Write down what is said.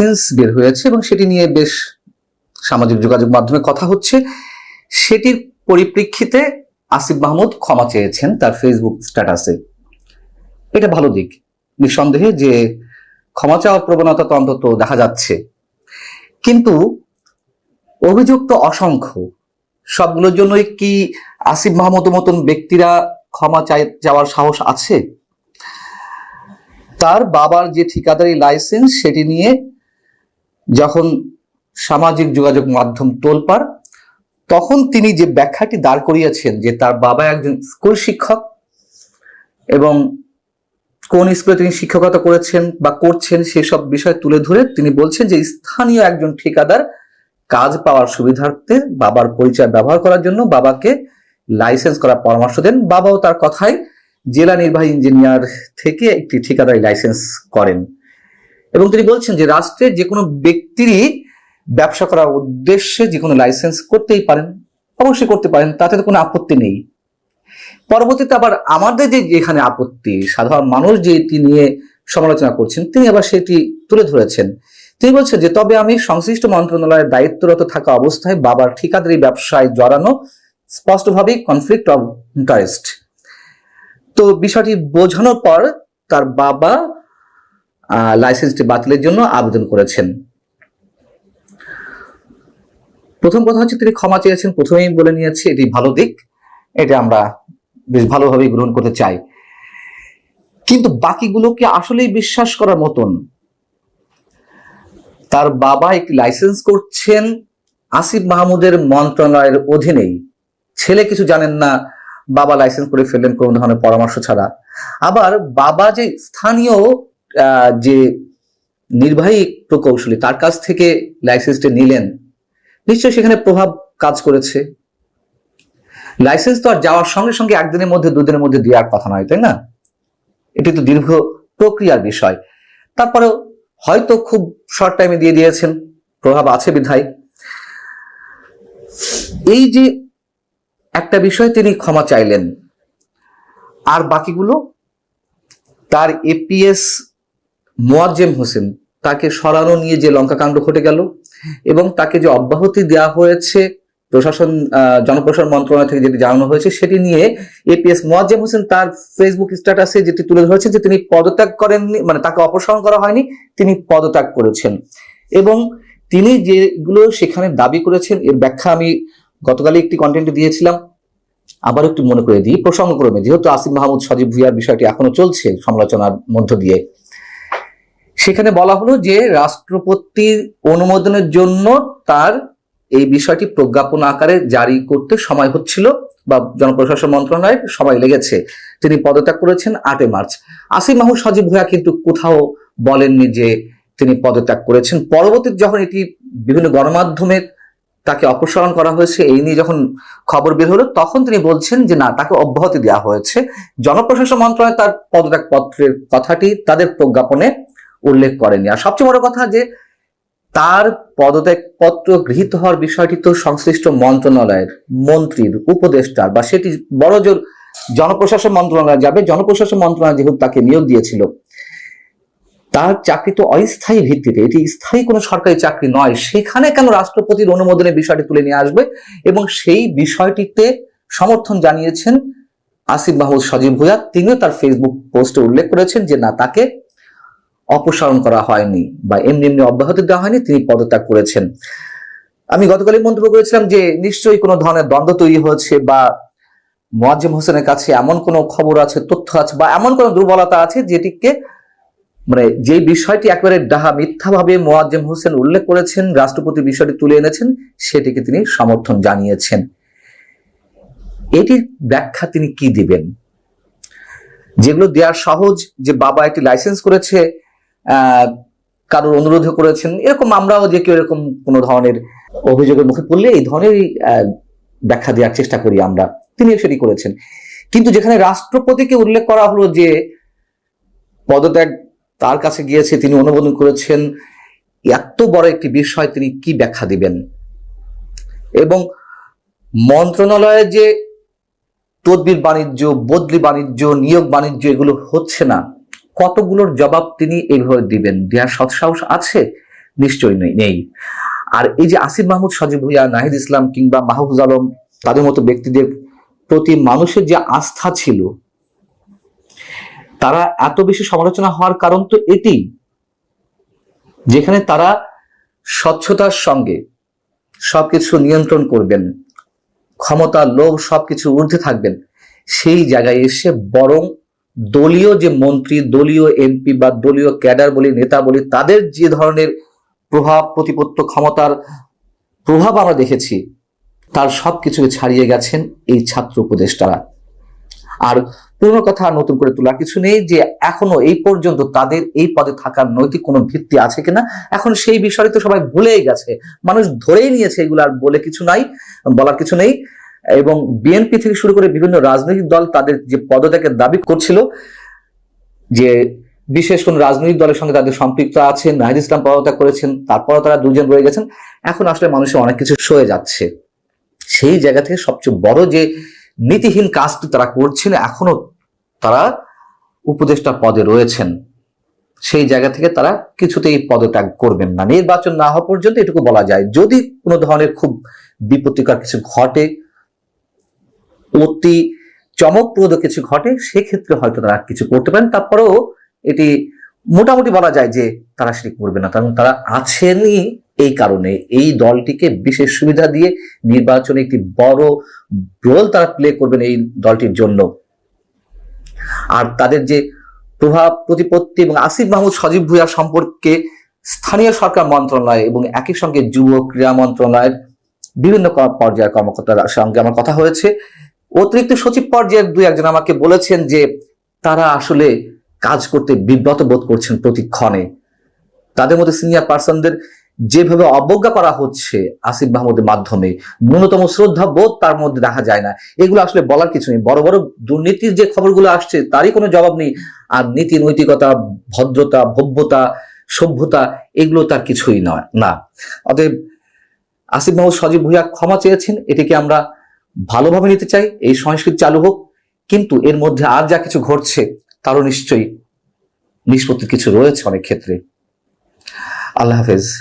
Licence বের হয়েছে এবং সেটি নিয়ে বেশ সামাজিক যোগাযোগ মাধ্যমে কথা হচ্ছে। সেটির পরিপ্রেক্ষিতে আসিফ মাহমুদ ক্ষমা চেয়েছেন তার ফেসবুক স্ট্যাটাসে এটা ভালো দিক। নিঃসন্দেহে যে ক্ষমা চাওয়ার প্রবণতা তো অন্তত দেখা যাচ্ছে। কিন্তু অভিযোগ তো অসংখ্য, সবগুলোর জন্যই কি আসিফ মাহমুদের মতন ব্যক্তিরা ক্ষমা চাই যাওয়ার সাহস আছে? তার বাবার যে ঠিকাদারি লাইসেন্স সেটি নিয়ে যখন সামাজিক যোগাযোগ মাধ্যম তোলপার তখন তিনি যে ব্যাখ্যাটি দাঁড় করিয়েছেন যে তার বাবা একজন স্কুল শিক্ষক এবং কোন স্কুলে তিনি শিক্ষকতা করেছেন বা করছেন সেসব বিষয় তুলে ধরে তিনি বলছেন যে স্থানীয় একজন ঠিকাদার কাজ পাওয়ার সুবিধার্থে বাবার পরিচয় ব্যবহার করার জন্য বাবাকে লাইসেন্স করার পরামর্শ দেন। বাবাও তার কথায় জেলা নির্বাহী ইঞ্জিনিয়ার থেকে একটি ঠিকাদারি লাইসেন্স করেন। এবং তিনি বলছেন যে রাষ্ট্রের যে কোনো ব্যক্তিরই ব্যবসা করার উদ্দেশ্যে যে কোনো লাইসেন্স করতেই পারেন, অবশ্যই করতে পারেন, তাতে তো কোনো আপত্তি নেই। পরবর্তীতে আবার আমাদের যে এখানে আপত্তি, সাধারণ মানুষ যে এটি নিয়ে সমালোচনা করছেন, তিনি আবার সেটি তুলে ধরেছেন। তিনি বলছেন যে, তবে আমি সংশ্লিষ্ট মন্ত্রণালয়ের দায়িত্বরত থাকা অবস্থায় বাবার ঠিকাদারি ব্যবসায় জড়ানো স্পষ্টভাবেই কনফ্লিক্ট অফ ইন্টারেস্ট তো বিষয়টি বোঝানোর পর তার বাবা লাইসেন্সটি বাতিলের জন্য আবেদন করেছেন। প্রথম কথা হচ্ছে তিনি ক্ষমা চেয়েছেন, প্রথমেই বলে নিয়েছি এটি ভালো দিক, এটা আমরা বেশ ভালোভাবেই গ্রহণ করতে চাই। কিন্তু বাকিগুলোকে আসলেই বিশ্বাস করার মতন তার বাবা একটি লাইসেন্স করছেন আসিফ মাহমুদের মন্ত্রণালয়ের অধীনেই। ছেলে কিছু জানেন না, বাবা লাইসেন্স করে ফেললেন কোনো ধরনের পরামর্শ ছাড়া। আবার বাবা যে স্থানীয় যে নির্বাহী প্রকৌশলী তার কাছ থেকে লাইসেন্সটি নিলেন, নিশ্চয়ই সেখানে প্রভাব কাজ করেছে। লাইসেন্স তো আর যাওয়ার সঙ্গে সঙ্গে একদিনের মধ্যে, দুদিনের মধ্যে দেওয়ার কথা নয়, তাই না? এটি তো দীর্ঘ প্রক্রিয়ার বিষয়। তারপরেও হয়তো খুব শর্ট টাইমে দিয়ে দিয়েছেন, প্রভাব আছে বিধায়। এই যে একটা বিষয় তিনি ক্ষমা চাইলেন, আর বাকিগুলো, তার এপিএস মোয়াজ্জেম হোসেন তাকে সরানো নিয়ে যে লঙ্কাকাণ্ড ঘটে গেল এবং তাকে যে অব্যাহতি দেওয়া হয়েছে প্রশাসন জনপ্রশাসন মন্ত্রণালয় থেকে যেটি জানানো হয়েছে সেটি নিয়ে এপিএস মোয়াজ্জেম হোসেন তার ফেসবুক স্ট্যাটাসে যেটি তুলে ধরেছেন যে তিনি পদত্যাগ করেননি মানে তাকে অপসারণ করা হয়নি, তিনি পদত্যাগ করেছেন। এবং তিনি যেগুলো সেখানে দাবি করেছেন, এর ব্যাখ্যা আমি গতকালই একটি কন্টেন্টে দিয়েছিলাম। আবার একটু মনে করে দিই, প্রসঙ্গক্রমে, যেহেতু আসিফ মাহমুদ সজীব ভুইয়ার বিষয়টি এখনও চলছে সমালোচনার মধ্য দিয়ে সেখানে বলা হলো যে রাষ্ট্রপতির অনুমোদনের জন্য তার এই বিষয়টি প্রজ্ঞাপন আকারে জারি করতে সময় হচ্ছিল বা জনপ্রশাসন মন্ত্রণালয়ের সময় লেগেছে। তিনি পদত্যাগ করেছেন আটই মার্চ। আসিফ মাহমুদ সজীব ভুয়া কিন্তু কোথাও বলেননি যে তিনি পদত্যাগ করেছেন। পরবর্তীতে যখন এটি বিভিন্ন গণমাধ্যমে তাকে অপসারণ করা হয়েছে, এই নিয়ে যখন খবর বের হলো, তখন তিনি বলছেন যে না, তাকে অব্যাহতি দেওয়া হয়েছে। জনপ্রশাসন মন্ত্রণালয় তার পদত্যাগ পত্রের কথাটি তাদের প্রজ্ঞাপনে উল্লেখ করেনি আর সবচেয়ে বড় কথা যে, তার পদত্যাগ পত্র গৃহীত হওয়ার বিষয়টি তো সংশ্লিষ্ট মন্ত্রণালয়ের মন্ত্রীর, উপদেষ্টার, বা সেটি বড় জোর জনপ্রশাসন মন্ত্রণালয় যাবে। জনপ্রশাসন মন্ত্রণালয় যেহেতু তাকে নিয়োগ দিয়েছিল, তার চাকরি তো অস্থায়ী ভিত্তিতে, এটি স্থায়ী কোনো সরকারি চাকরি নয়। সেখানে কেন রাষ্ট্রপতির অনুমোদনের বিষয়টি তুলে নিয়ে আসবে? এবং সেই বিষয়টিতে সমর্থন জানিয়েছেন আসিফ মাহমুদ সজীব ভুয়া তিনিও তার ফেসবুক পোস্টে উল্লেখ করেছেন যে, না, তাকে অপসারণ করা হয়নি বা এমনি এমনি অব্যাহতি দেওয়া হয়নি, তিনি পদত্যাগ করেছেন। আমি গতকালই মন্তব্য করেছিলাম যে নিশ্চয়ই কোনো ধরনের দ্বন্দ্ব তৈরি হয়েছে বা মোয়াজ্জেম হোসেনের কাছে এমন কোনো খবর আছে, তথ্য আছে বা এমন কোনো দুর্বলতা আছে যেটিকে মানে যে বিষয়টি একেবারে ডাহা মিথ্যাভাবে মোয়াজ্জেম হোসেন উল্লেখ করেছেন, রাষ্ট্রপতি বিষয়টি তুলে এনেছেন, সেটিকে তিনি সমর্থন জানিয়েছেন। এটির ব্যাখ্যা তিনি কি দিবেন? যেগুলো দেওয়ার সহজ যে বাবা একটি লাইসেন্স করেছে কারোর অনুরোধ করেছেন। এরকম আমরাও যে কেউ এরকম কোনো ধরনের অভিযোগের মুখে পড়লে এই ধরনেরই ব্যাখ্যা দেওয়ার চেষ্টা করি আমরা। তিনিও সেটি করেছেন। কিন্তু যেখানে রাষ্ট্রপতিকে উল্লেখ করা হলো যে পদত্যাগ তার কাছে গিয়েছে, তিনি অনুমোদন করেছেন, এত বড় একটি বিষয় তিনি কি ব্যাখ্যা দিবেন? এবং মন্ত্রণালয়ে যে তদবির বাণিজ্য, বদলি বাণিজ্য, নিয়োগ বাণিজ্য এগুলো হচ্ছে না। কতগুলোর জবাব তিনি এইভাবে দিবেন? দেওয়ার সৎসাহস আছে? নিশ্চয়ই নেই নেই। আর এই যে আসিফ মাহমুদ, সজীব ভুইয়া, নাহিদ ইসলাম কিংবা মাহফুজ আলম, তাদের মতো ব্যক্তিদের প্রতি মানুষের যে আস্থা ছিল, তারা এত বেশি সমালোচনা হওয়ার কারণ তো এটি, যেখানে তারা স্বচ্ছতার সঙ্গে সবকিছু নিয়ন্ত্রণ করবেন, ক্ষমতা, লোভ, সবকিছু ঊর্ধ্বে থাকবেন, সেই জায়গায় এসে বরং দলীয় যে মন্ত্রী, দলীয় এমপি বা দলীয় ক্যাডার বলি, নেতা বলি, তাদের যে ধরনের প্রভাব, প্রতিপত্ত ক্ষমতার প্রভাব আমরা দেখেছি, তার সবকিছুকে ছাড়িয়ে গেছেন এই ছাত্র উপদেষ্টারা। আর পুরনো কথা নতুন করে তোলা কিছু নেই যে এখনও এই পর্যন্ত তাদের এই পদে থাকার নৈতিক কোনো ভিত্তি আছে কিনা, এখন সেই বিষয়টি তো সবাই ভুলেই গেছে। মানুষ ধরেই নিয়েছে এগুলো আর বলে কিছু নাই, বলার কিছু নেই। এবং বিএনপি থেকে শুরু করে বিভিন্ন রাজনৈতিক দল তাদের যে পদত্যাগের দাবি করছিল, যে বিশেষ কোন রাজনৈতিক দলের সঙ্গে তাদের সম্পৃক্ত আছে, নাহিদ ইসলাম পদত্যাগ করেছেন, তারপরও তারা দুজন রয়ে গেছেন। এখন আসলে মানুষের অনেক কিছু সয়ে যাচ্ছে। সেই জায়গা থেকে সবচেয়ে বড় যে নীতিহীন কাজটি তারা করছেন এখনও তারা উপদেষ্টা পদে রয়েছেন। সেই জায়গা থেকে তারা কিছুতেই পদত্যাগ করবেন না। নির্বাচন না হওয়া পর্যন্ত এটুকু বলা যায়। যদি কোনো ধরনের খুব বিপত্তিকর কিছু ঘটে অতি চমকপ্রদ কিছু ঘটে, সেক্ষেত্রে হয়তো তারা কিছু করতে পারেন। তারপরেও এটি মোটামুটি বলা যায় যে তারা সেটি করবে না। কারণ তারা আছেনই এই কারণে। এই দলটিকে বিশেষ সুবিধা দিয়ে নির্বাচনে একটি বড় রোল তারা প্লে করবেন এই দলটির জন্য। আর তাদের যে প্রভাব, প্রতিপত্তি এবং আসিফ মাহমুদ সজীব ভুইয়া সম্পর্কে স্থানীয় সরকার মন্ত্রণালয় এবং একই সঙ্গে যুব ক্রীড়া মন্ত্রণালয়ের বিভিন্ন পর্যায়ের কর্মকর্তার সঙ্গে আমার কথা হয়েছে। অতিরিক্ত সচিব পর্যায়ের দুই একজন আমাকে বলেছেন যে তারা আসলে কাজ করতে বিব্রত বোধ করছেন প্রতিক্ষণে তাদের মধ্যে সিনিয়র পার্সনদের যেভাবে অবজ্ঞা করা হচ্ছে আসিফ মাহমুদের মাধ্যমে, ন্যূনতম শ্রদ্ধা বোধ তার মধ্যে দেখা যায় না। এগুলো আসলে বলার কিছু নেই। বড় বড় দুর্নীতির যে খবরগুলো আসছে তারই কোনো জবাব নেই। আর নীতি, নৈতিকতা, ভদ্রতা, ভব্যতা, সভ্যতা, এগুলো তার কিছুই নয়, না। অতএব আসিফ মাহমুদ সজীব ভুইয়া ক্ষমা চেয়েছেন। এটিকে আমরা ভালোভাবে নিতে চাই, এই সংস্কৃতি চালু হোক, কিন্তু এর মধ্যে আর যা কিছু ঘটছে, তারও নিশ্চয়ই নিষ্পত্তির কিছু রয়েছে অনেক ক্ষেত্রে। আল্লাহ হাফেজ।